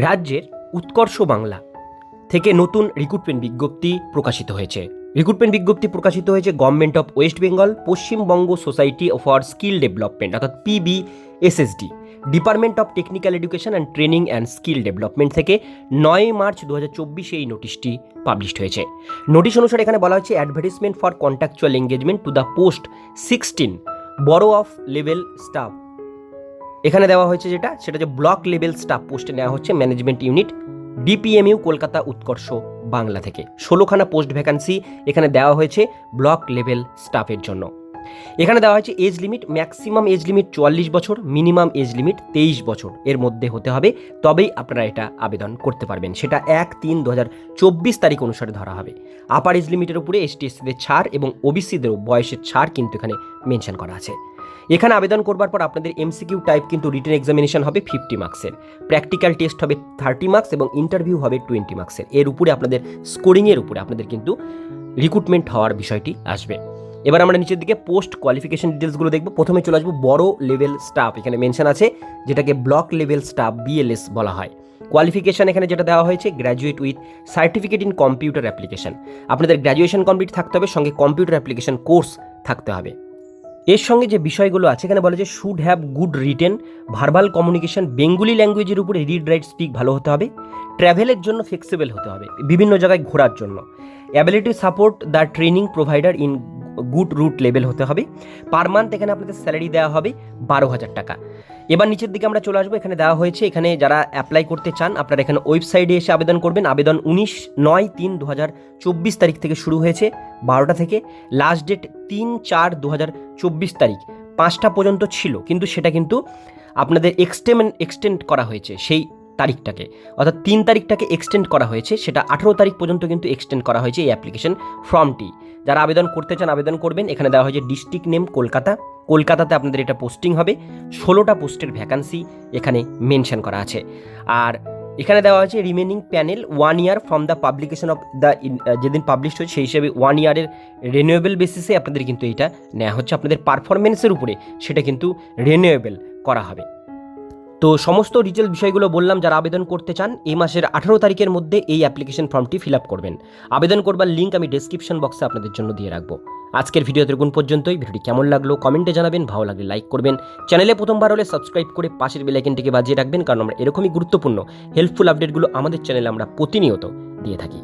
রাজ্যের উৎকর্ষ বাংলা থেকে নতুন রিক্রুটমেন্ট বিজ্ঞপ্তি প্রকাশিত হয়েছে। রিক্রুটমেন্ট বিজ্ঞপ্তি প্রকাশিত হয়েছে government of West Bengal Paschimbanga society for skill development অর্থাৎ PB SSD department of technical education and training and skill development থেকে নয় মার্চ দু চব্বিশে এই নোটিশটি পাবলিশড হয়েছে। নোটিশ অনুসারে এখানে বলা হচ্ছে advertisement for contractual engagement to the post sixteen বড় অফ লেভেল স্টাফ এখানে দেওয়া হয়েছে যেটা, সেটা যে ব্লক লেভেল স্টাফ পোস্টে নেওয়া হচ্ছে ম্যানেজমেন্ট ইউনিট, ডিপিএমইউ কলকাতা উৎকর্ষ বাংলা থেকে। ষোলোখানা পোস্ট ভ্যাকান্সি এখানে দেওয়া হয়েছে ব্লক লেভেল স্টাফের জন্য। এখানে দেওয়া হয়েছে age limit, maximum age limit চুয়াল্লিশ বছর, মিনিমাম এজ লিমিট তেইশ বছর। এর মধ্যে হতে হবে, তবেই আপনারা এটা আবেদন করতে পারবেন। সেটা এক তিন দু হাজার চব্বিশ তারিখ অনুসারে ধরা হবে। আপার এজ লিমিটের উপরে এসটি এসসিদের ছাড় এবং ওবিসিদেরও বয়সের ছাড় কিন্তু এখানে মেনশন করা আছে। এখানে আবেদন করবার পর আপনাদের এমসিকিউ টাইপ কিন্তু রিটেন এক্সামিনেশন হবে ফিফটি মার্কসের প্র্যাকটিক্যাল টেস্ট হবে থার্টি মার্কস এবং ইন্টারভিউ হবে টোয়েন্টি মার্কসের এর। উপরে আপনাদের স্কোরিংয়ের উপরে আপনাদের কিন্তু রিক্রুটমেন্ট হওয়ার বিষয়টি আসবে। এবার আমরা নিচের দিকে পোস্ট কোয়ালিফিকেশন ডিটেলসগুলো দেখব। প্রথমে চলে আসব বড় লেভেল স্টাফ এখানে মেনশন আছে, যেটাকে ব্লক লেভেল স্টাফ বিএলএস বলা হয়। কোয়ালিফিকেশন এখানে যেটা দেওয়া হয়েছে graduate with certificate in computer application আপনাদের গ্র্যাজুয়েশন কমপ্লিট থাকতে হবে, সঙ্গে কম্পিউটার অ্যাপ্লিকেশন কোর্স থাকতে হবে। এর সঙ্গে যে বিষয়গুলো আছে, এখানে বলে যে should have good written verbal communication Bengali ল্যাঙ্গুয়েজের উপরে রিড রাইট স্পিক ভালো হতে হবে। ট্র্যাভেলের জন্য ফ্লেক্সিবল হতে হবে, বিভিন্ন জায়গায় ঘোরার জন্য। Ability support the training provider in good root level হতে হবে। পার মান্থ এখানে আপনাদের স্যালারি দেওয়া হবে বারো হাজার টাকা। এবার নিচের দিকে আমরা চলে আসব, এখানে দেওয়া হয়েছে, এখানে যারা অ্যাপ্লাই করতে চান, আপনারা এখানে ওয়েবসাইটে এসে আবেদন করবেন। আবেদন উনিশ নয় তিন দু হাজার চব্বিশ তারিখ থেকে শুরু হয়েছে, বারোটা থেকে। লাস্ট ডেট তিন চার দু হাজার চব্বিশ তারিখ। পাঁচটা পর্যন্ত ছিল, কিন্তু সেটা কিন্তু আপনাদের এক্সটেমেন্ট এক্সটেন্ড করা হয়েছে। সেই তারিখটাকে। অর্থাৎ তিন তারিখটাকে এক্সটেন্ড করা হয়েছে, সেটা আঠেরো তারিখ পর্যন্ত কিন্তু এক্সটেন্ড করা হয়েছে এই অ্যাপ্লিকেশন ফর্মটি যারা আবেদন করতে চান, আবেদন করবেন। এখানে দেওয়া হয়েছে ডিস্ট্রিক্ট নেম কলকাতা। কলকাতাতে আপনাদের এটা পোস্টিং হবে। ষোলোটা পোস্টের ভ্যাকান্সি এখানে মেনশন করা আছে। আর এখানে দেওয়া হয়েছে remaining panel one year from the publication of the যেদিন পাবলিশ হয়েছে, সেই হিসেবে ওয়ান ইয়ারের রিনিউয়েবল বেসিসে আপনাদের কিন্তু এটা নেওয়া হচ্ছে। আপনাদের পারফরমেন্সের উপরে সেটা কিন্তু রিনিউয়েবল করা হবে। তো সমস্ত ডিটেল বিষয়গুলো বললাম, যারা আবেদন করতে চান, এই মাসের আঠারো তারিখের মধ্যে এই অ্যাপ্লিকেশন ফর্মটি ফিল আপ করবেন। আবেদন করবার লিঙ্ক আমি ডেসক্রিপশন বক্সে আপনাদের জন্য দিয়ে রাখব। আজকের ভিডিও তৃগুণ পর্যন্তই। ভিডিওটি কেমন লাগল কমেন্টে জানাবেন, ভালো লাগলে লাইক করবেন। চ্যানেলে প্রথমবার হলে সাবস্ক্রাইব করে পাশের বেলাইকেনটিকে বাজিয়ে রাখবেন, কারণ আমরা এরকমই গুরুত্বপূর্ণ হেল্পফুল আপডেটগুলো আমাদের চ্যানেলে আমরা প্রতিনিয়ত দিয়ে থাকি।